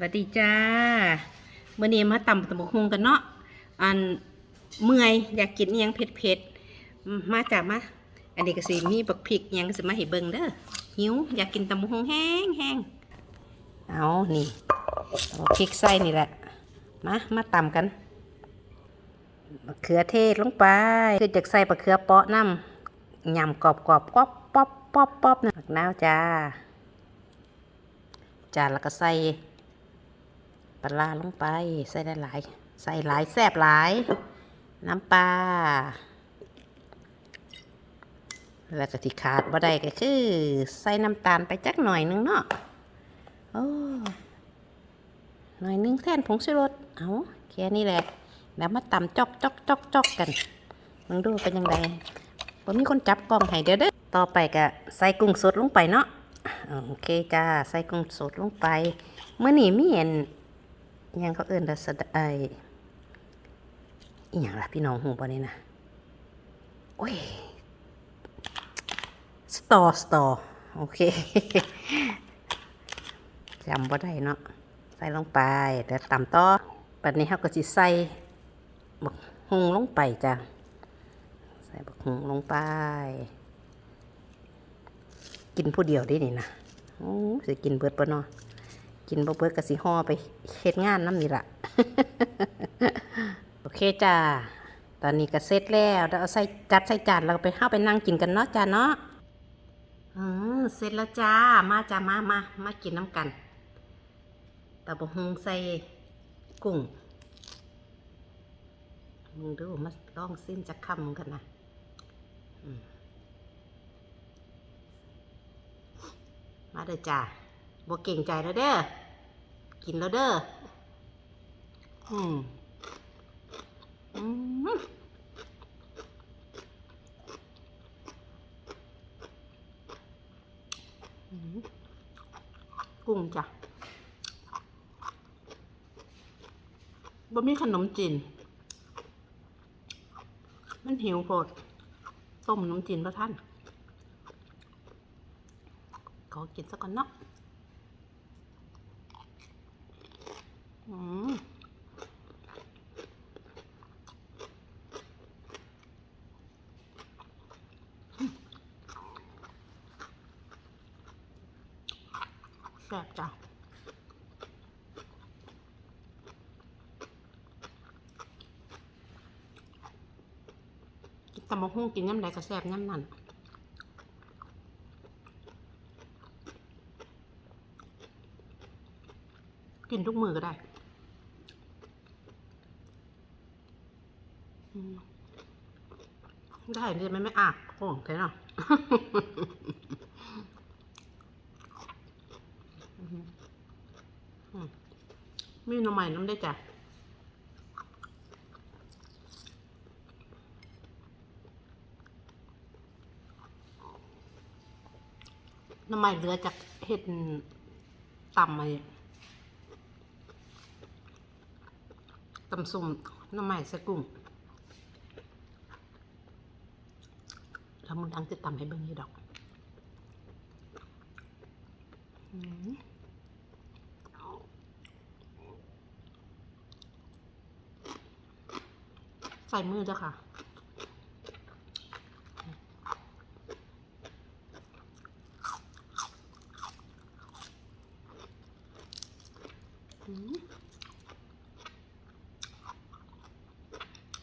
วัสดีจ้าเมื่อนี้มาตำตำบกฮงกันเนาะอันเมื่อยอยากกินอิหยังเผ็ดๆมมาจ้ามาอันนี้ก็สิมีบักพริกยังก็สิมาให้เบิ่งเด้อหิวอยากกินตำบกฮงแห้งแห้งเอานี่เอาพริกใส่นี่แหละมามาตำกันมะเขือเทศลงไปคือจากใส่มะเขือเปาะน้ำยำกรอบกรอบๆป๊อบป๊อบป๊อบป๊อบนะมะนาวจ้าจานแล้วก็ใส่ ลาร้าลงไป ใส่ได้หลายใส่หลายแซ่บหลาย น้ำปลาแล้วก็ที่ขาดบ่ได้ก็คือ ใส่น้ำตาลไปจักหน่อยนึงเนาะโอ้หน่อยนึงแทนผงชูรสเอาแค่นี้แหละแล้วมาตำจอกจอกจอกจอกกันมึงดูเป็นยังไงผมมีคนจับกล้องให้เดี๋ยวเด้อต่อไปก็ใส่กุ้งสดลงไปเนาะโอเคจ้าใส่กุ้งสดลงไปเมื่อนี้มีเห็น ยังเขาเอิ้นดัสดไออหย่างล่ะพี่น้องหูบ่นี่นะโอ้ยสตอสตอโอเคจำบ่ได้เนาะใส่ลงไปเดี๋ยวตำต่อปัดนี้เขาก็สิใส่บักฮุงลงไปจ้ะใส่บักฮุงลงไป กินผู้เดียวได้นี่นะโอ้สิกินเบิดปะเนาะ กินบ่เบิดก็สิห่อไปเฮ็ดงานน้ำนี่ละโอเคจ้า ตอนนี้ก็เสร็จแล้วเดี๋ยวเอาใส่จัดใส่จานแล้วไปเข้าไปนั่งกินกันเนาะจ้าเนาะอืมเสร็จแล้วจ้า มาจ้ามามามากินน้ำกันตะบกฮุงใส่กุ้งมึงดูมาลองซิมจะคำกันนะมมาเด้อจ้า บ่เก่งใจแล้วเด้อ กินแล้วเด้อ อืมอืมอืมกุ้งจ้ะบ่มีขนมจีน มันหิวโพดต้มขนมจีนพระท่าน ขอกินสักก่อนเนาะอืม แซ่บจ้ะกินตำมะฮุ่งกินย่ำใดก็แซ่บย่ำนั่นกินทุกมือก็ได้อืม ได้เลยไม่ไม่อากโอ่งเท่เนาะมีหน้ำใหม่น้ำได้จ้ะหน้ำใหม่เหลือจากเห็ดต่ำมาตำส้มน้ำใหม่ส่กุ้งแล้ว มึงดังจะตำให้เบิ่งอยี่ดอกอืมใส่มือจ้ะค่ะอืม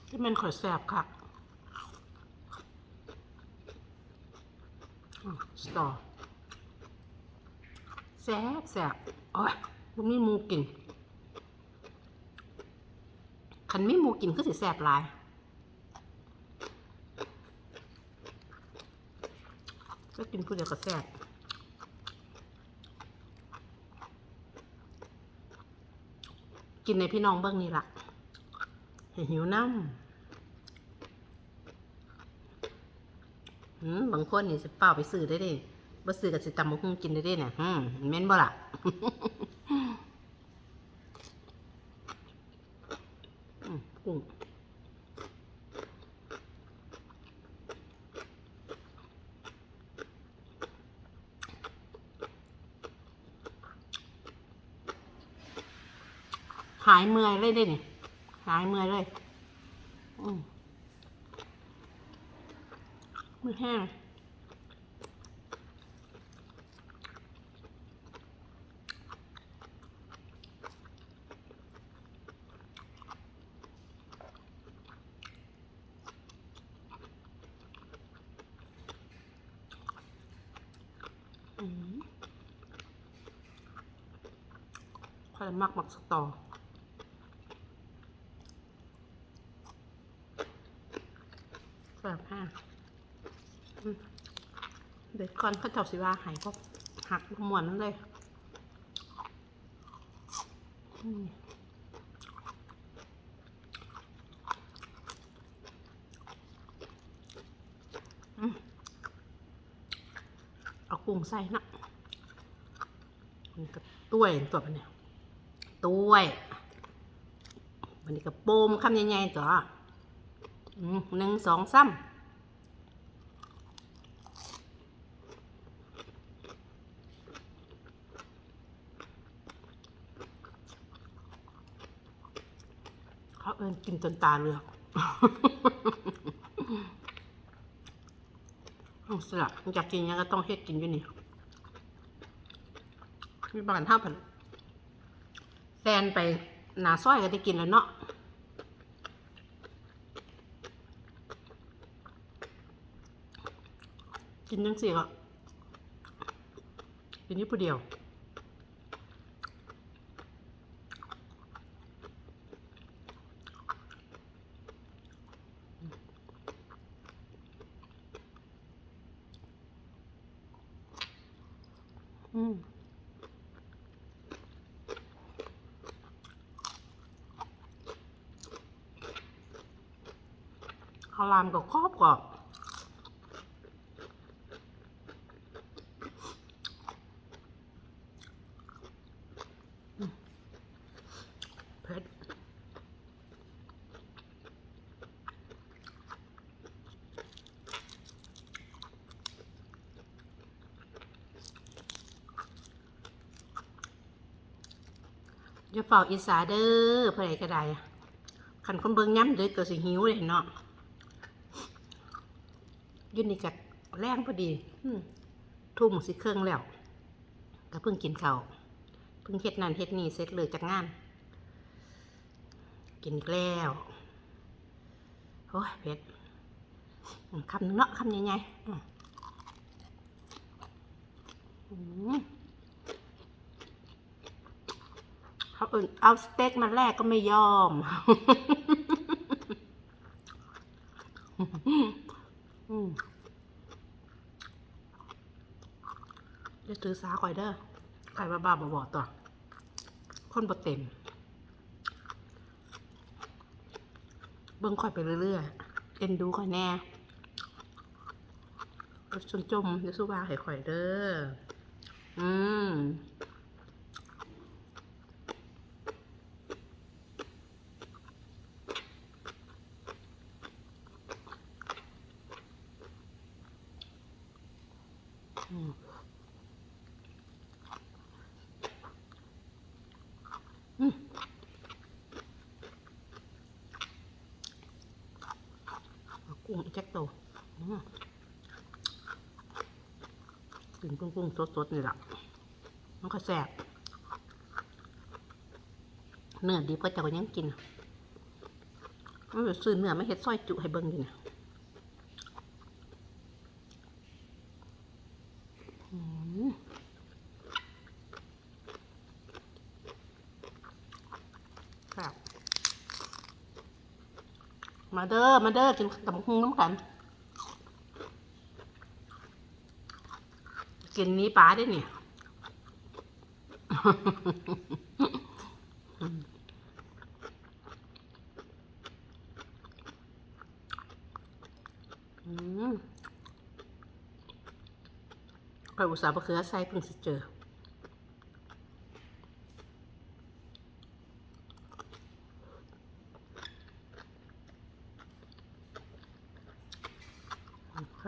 ที่มันข่อยแสบค่ะอืม สตอแสบแสบโอ้ยบ่มีหมูกินคันไมีหมูกินก็สิแสบหลายก็กินผู้เดียวก็แสบกินในพี่น้องเบิ้องนี่ล่ะให้หิวน้ำอืม บางคนนี่สิเป่าไปซื้อได้ดิบ่ซื้อกับสิตำบักหุ่งกินได้ด้เนี่ยอืมแม่นบ่ล่ะอืมกุ้งหายเมื่อยเลยเด้นี่หายเมื่อยเลย อืม มือแห้งอืมค่อยมักหมักสตอ แบบห้าอืมเด็กก่อนเขาเจ้าสิว่าหายก็หักหมวนนั่นเลยเอากุ้งใส่นะมันก็ต้วยตัวมันเนี่ยต้วยวันนี้ก็โปมคำใหญ่ๆตัวอืมหนึ่งสองสาม เขาเอินกินจนตาเลือกเอาสลับอยากกินยังก็ต้องเฮ็ดกินอยู่นี่มีบานห้าพันแฟนไปหนาซ้อยก็ได้กินแล้วเนาะกินยังสิอะกินนี้ผู้เดียว อืม ข้าวรามกับครอบกรอบเผ็ดอย่าเฝ้าอีสาเด้อเพื่อใดก็ได้คันคนเบิ่งย้ำเด้อเกิดสิหิวเลยเนาะ ยืนนี่กัแรงพอดีอืมทุ่มสิเครื่องแล้วก็เพิ่งกินข้าวเพิ่งเฮ็ดนั่นเฮ็ดนี่เสร็จเลยจากงาน กินอีกแล้วโอ้ยเผ็ดอืมคำหนึงเนาะคำใหญ่ๆอืมอืมเขาเอื่นเอาสเต็กมาแรกก็ไม่ยอม อืมจะ ถือสาข่อยเด้อไข่บ้าบ้าบอๆต่อคนบ่เต็ม เบิ่งค่อยไปเรื่อยๆเอ็นดูค่อยแน่ชนจมจะสู้ว่าให้ข่อยเด้อ อืมอืมอืมเอากุ้งอีก แจ็คโตอืมกินกุ้งกุ้งสดๆนี่แหละมันก็แซ่บเนื้อดีก็จะก็ยังกินมันซื้อเนื้อไม่เห็ดซอยจุให้เบิ้งดินะอืมครับ มาเด้อ มาเด้อกินกับหุ้งน้ำกัน กินนี้ปลาได้เนี่ยอืมไปอุตส่าห์บะเขือใส่เพิ่งสิเจอ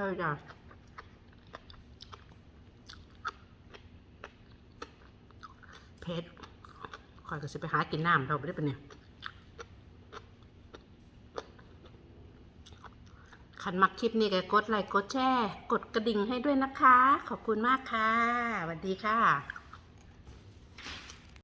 เฮ้ยจ้ะเผ็ดคอยก็สิไปหากินน้ำเราไปได้ปะเนี่ยคันมักคลิปนี้ก็กดไลค์กดแชร์ กดกระดิ่งให้ด้วยนะคะ ขอบคุณมากค่ะสวัสดีค่ะ